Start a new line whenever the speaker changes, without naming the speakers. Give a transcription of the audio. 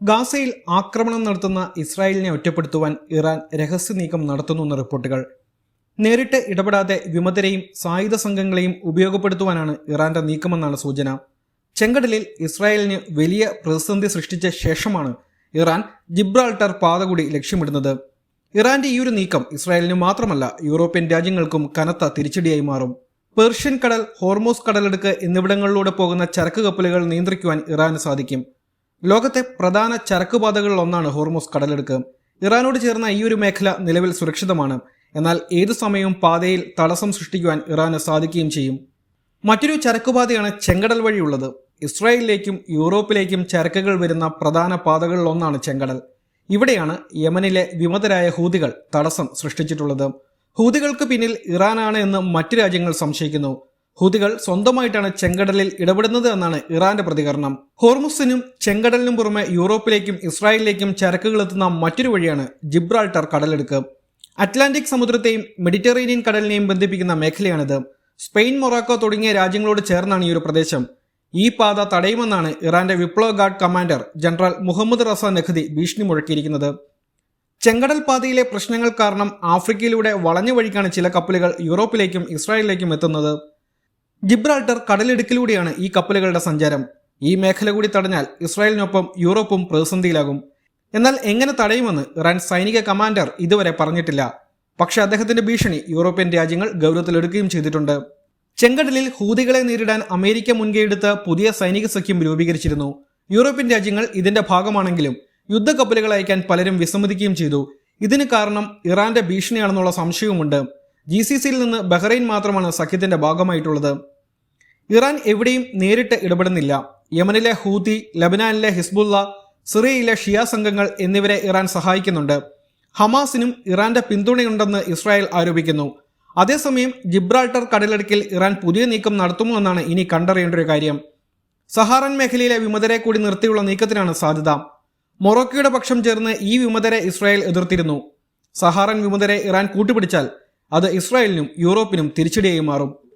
ഗാസയിൽ ആക്രമണം നടത്തുന്ന ഇസ്രായേലിനെ ഒറ്റപ്പെടുത്തുവാൻ ഇറാൻ രഹസ്യ നീക്കം നടത്തുന്നുവെന്ന റിപ്പോർട്ടുകൾ. നേരിട്ട് ഇടപെടാതെ വിമതരെയും സായുധ സംഘങ്ങളെയും ഉപയോഗപ്പെടുത്തുവാനാണ് ഇറാന്റെ നീക്കമെന്നാണ് സൂചന. ചെങ്കടലിൽ ഇസ്രായേലിന് വലിയ പ്രതിസന്ധി സൃഷ്ടിച്ച ശേഷമാണ് ഇറാൻ ജിബ്രാൾട്ടർ പാത കൂടി ലക്ഷ്യമിടുന്നത്. ഇറാന്റെ ഈ ഒരു നീക്കം ഇസ്രായേലിന് മാത്രമല്ല യൂറോപ്യൻ രാജ്യങ്ങൾക്കും കനത്ത തിരിച്ചടിയായി മാറും. പേർഷ്യൻ കടൽ ഹോർമോസ് കടലെടുക്ക് എന്നിവിടങ്ങളിലൂടെ പോകുന്ന ചരക്ക് കപ്പലുകൾ നിയന്ത്രിക്കുവാൻ ഇറാന് സാധിക്കും. ലോകത്തെ പ്രധാന ചരക്കുപാതകളിൽ ഒന്നാണ് ഹോർമോസ് കടലെടുക്ക്. ഇറാനോട് ചേർന്ന ഈ ഒരു മേഖല നിലവിൽ സുരക്ഷിതമാണ്. എന്നാൽ ഏതു സമയവും പാതയിൽ തടസ്സം സൃഷ്ടിക്കുവാൻ ഇറാന് സാധിക്കുകയും ചെയ്യും. മറ്റൊരു ചരക്കുപാതയാണ് ചെങ്കടൽ വഴിയുള്ളത്. ഇസ്രായേലിലേക്കും യൂറോപ്പിലേക്കും ചരക്കുകൾ വരുന്ന പ്രധാന പാതകളിൽ ഒന്നാണ് ചെങ്കടൽ. ഇവിടെയാണ് യമനിലെ വിമതരായ ഹൂതികൾ തടസ്സം സൃഷ്ടിച്ചിട്ടുള്ളത്. ഹൂതികൾക്ക് പിന്നിൽ ഇറാനാണ് എന്ന് മറ്റു രാജ്യങ്ങൾ സംശയിക്കുന്നു. ഹൂതികൾ സ്വന്തമായിട്ടാണ് ചെങ്കടലിൽ ഇടപെടുന്നത് എന്നാണ് ഇറാന്റെ പ്രതികരണം. ഹോർമുസിനും ചെങ്കടലിനും പുറമെ യൂറോപ്പിലേക്കും ഇസ്രായേലിലേക്കും ചരക്കുകൾ എത്തുന്ന മറ്റൊരു വഴിയാണ് ജിബ്രാൾട്ടർ കടലെടുക്ക്. അറ്റ്ലാന്റിക് സമുദ്രത്തെയും മെഡിറ്ററേനിയൻ കടലിനെയും ബന്ധിപ്പിക്കുന്ന മേഖലയാണിത്. സ്പെയിൻ മൊറാക്കോ തുടങ്ങിയ രാജ്യങ്ങളോട് ചേർന്നാണ് ഈ ഒരു പ്രദേശം. ഈ പാത തടയുമെന്നാണ് ഇറാന്റെ വിപ്ലവ guard commander general Mohammad Reza Naqdi ഭീഷണി മുഴക്കിയിരിക്കുന്നത്. ചെങ്കടൽ പാതയിലെ പ്രശ്നങ്ങൾ കാരണം ആഫ്രിക്കയിലൂടെ വളഞ്ഞ വഴിക്കാണ് ചില കപ്പലുകൾ യൂറോപ്പിലേക്കും ഇസ്രായേലിലേക്കും എത്തുന്നത്. ജിബ്രാൾട്ടർ കടലിടുക്കിലൂടെയാണ് ഈ കപ്പലുകളുടെ സഞ്ചാരം. ഈ മേഖല കൂടി തടഞ്ഞാൽ ഇസ്രായേലിനൊപ്പം യൂറോപ്പും പ്രതിസന്ധിയിലാകും. എന്നാൽ എങ്ങനെ തടയുമെന്ന് ഇറാൻ സൈനിക കമാൻഡർ ഇതുവരെ പറഞ്ഞിട്ടില്ല. പക്ഷേ അദ്ദേഹത്തിന്റെ ഭീഷണി യൂറോപ്യൻ രാജ്യങ്ങൾ ഗൗരവത്തിലെടുക്കുകയും ചെയ്തിട്ടുണ്ട്. ചെങ്കടലിൽ ഹൂതികളെ നേരിടാൻ അമേരിക്ക മുൻകൈയെടുത്ത് പുതിയ സൈനിക സഖ്യം രൂപീകരിച്ചിരുന്നു. യൂറോപ്യൻ രാജ്യങ്ങൾ ഇതിന്റെ ഭാഗമാണെങ്കിലും യുദ്ധക്കപ്പലുകൾ അയക്കാൻ പലരും വിസമ്മതിക്കുകയും ചെയ്തു. ഇതിന് കാരണം ഇറാന്റെ ഭീഷണിയാണെന്നുള്ള സംശയവുമുണ്ട്. ജി സി സിയിൽ നിന്ന് ബഹ്റൈൻ മാത്രമാണ് സഖ്യത്തിന്റെ ഭാഗമായിട്ടുള്ളത്. ഇറാൻ എവിടെയും നേരിട്ട് ഇടപെടുന്നില്ല. യമനിലെ ഹൂതി ലബനാനിലെ ഹിസ്ബുള്ള സിറിയയിലെ ഷിയ സംഘങ്ങൾ എന്നിവരെ ഇറാൻ സഹായിക്കുന്നുണ്ട്. ഹമാസിനും ഇറാന്റെ പിന്തുണയുണ്ടെന്ന് ഇസ്രായേൽ ആരോപിക്കുന്നു. അതേസമയം ജിബ്രാൾട്ടർ കടലടുക്കിൽ ഇറാൻ പുതിയ നീക്കം നടത്തുമോ എന്നാണ് ഇനി കണ്ടറിയേണ്ട ഒരു കാര്യം. സഹാറൻ മേഖലയിലെ വിമതരെ കൂടി നിർത്തിയുള്ള നീക്കത്തിനാണ് സാധ്യത. മൊറോക്കോയുടെ പക്ഷം ചേർന്ന് ഈ വിമതരെ ഇസ്രായേൽ എതിർത്തിരുന്നു. സഹാറൻ വിമതരെ ഇറാൻ കൂട്ടുപിടിച്ചാൽ അത് ഇസ്രായേലിനും യൂറോപ്പിനും തിരിച്ചടിയായി മാറും.